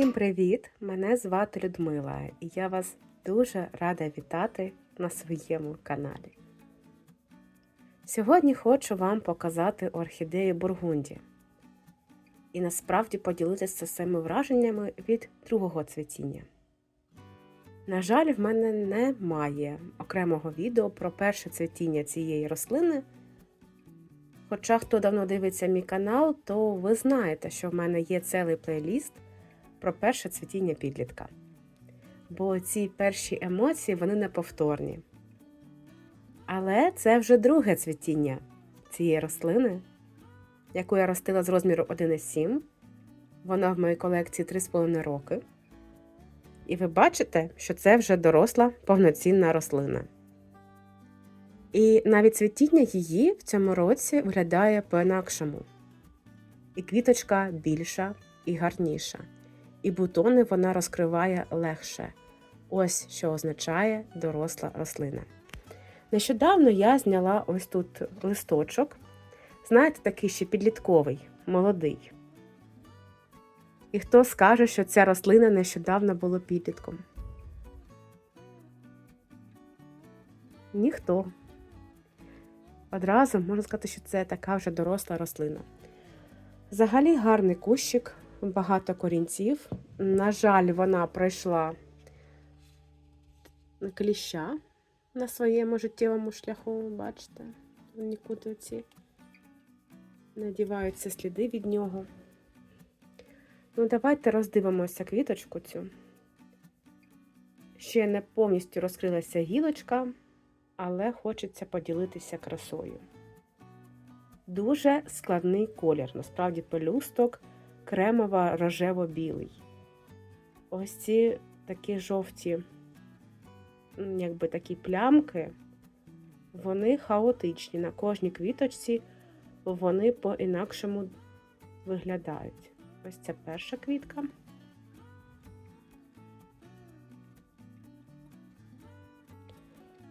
Всім привіт! Мене звати Людмила, і я вас дуже рада вітати на своєму каналі. Сьогодні хочу вам показати орхідею Бургунді і насправді поділитися своїми враженнями від другого цвітіння. На жаль, в мене немає окремого відео про перше цвітіння цієї рослини. Хоча хто давно дивиться мій канал, то ви знаєте, що в мене є цілий плейліст про перше цвітіння підлітка. Бо ці перші емоції вони неповторні. Але це вже друге цвітіння цієї рослини, яку я ростила з розміру 1,7. Вона в моїй колекції 3,5 роки. І ви бачите, що це вже доросла повноцінна рослина. І навіть цвітіння її в цьому році виглядає по-інакшому. І квіточка більша і гарніша. І бутони вона розкриває легше. Ось що означає доросла рослина. Нещодавно я зняла ось тут листочок. Знаєте, такий ще підлітковий, молодий. І хто скаже, що ця рослина нещодавно була підлітком? Ніхто. Одразу можна сказати, що це така вже доросла рослина. Взагалі гарний кущик, багато корінців. На жаль, вона пройшла кліща на своєму життєвому шляху, бачите, нікуди ці надіваються сліди від нього. Ну, давайте роздивимося квіточку цю. Ще не повністю розкрилася гілочка, але хочеться поділитися красою. Дуже складний колір, насправді пелюсток кремово-рожево-білий. Ось ці такі жовті, якби такі плямки, вони хаотичні. На кожній квіточці вони по-інакшому виглядають. Ось ця перша квітка.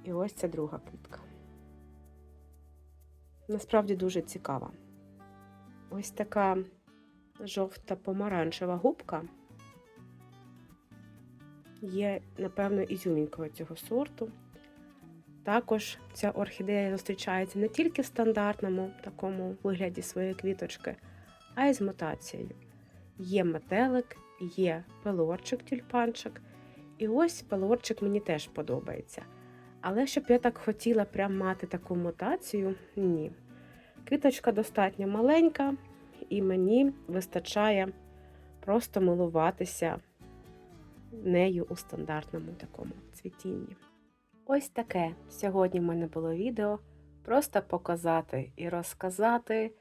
І ось ця друга квітка. Насправді дуже цікава. Ось така жовта помаранчева губка є, напевно, ізюмінкою цього сорту. Також ця орхідея зустрічається не тільки в стандартному такому вигляді своєї квіточки, а й з мутацією. Є метелик, є пелорчик, тюльпанчик. І ось пелорчик мені теж подобається. Але щоб я так хотіла прям мати таку мутацію, ні. Квіточка достатньо маленька, і мені вистачає просто милуватися нею у стандартному такому цвітінні. Ось таке сьогодні в мене було відео. Просто показати і розказати,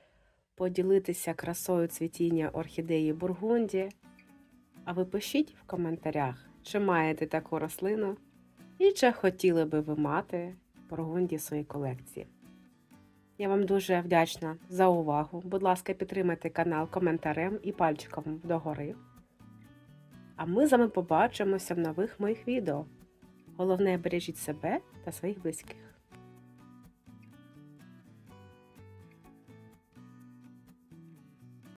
поділитися красою цвітіння орхідеї Бургунді. А ви пишіть в коментарях, чи маєте таку рослину і чи хотіли би ви мати бургунді в своїй колекції. Я вам дуже вдячна за увагу. Будь ласка, підтримайте канал коментарем і пальчиком догори. А ми з вами побачимося в нових моїх відео. Головне, бережіть себе та своїх близьких.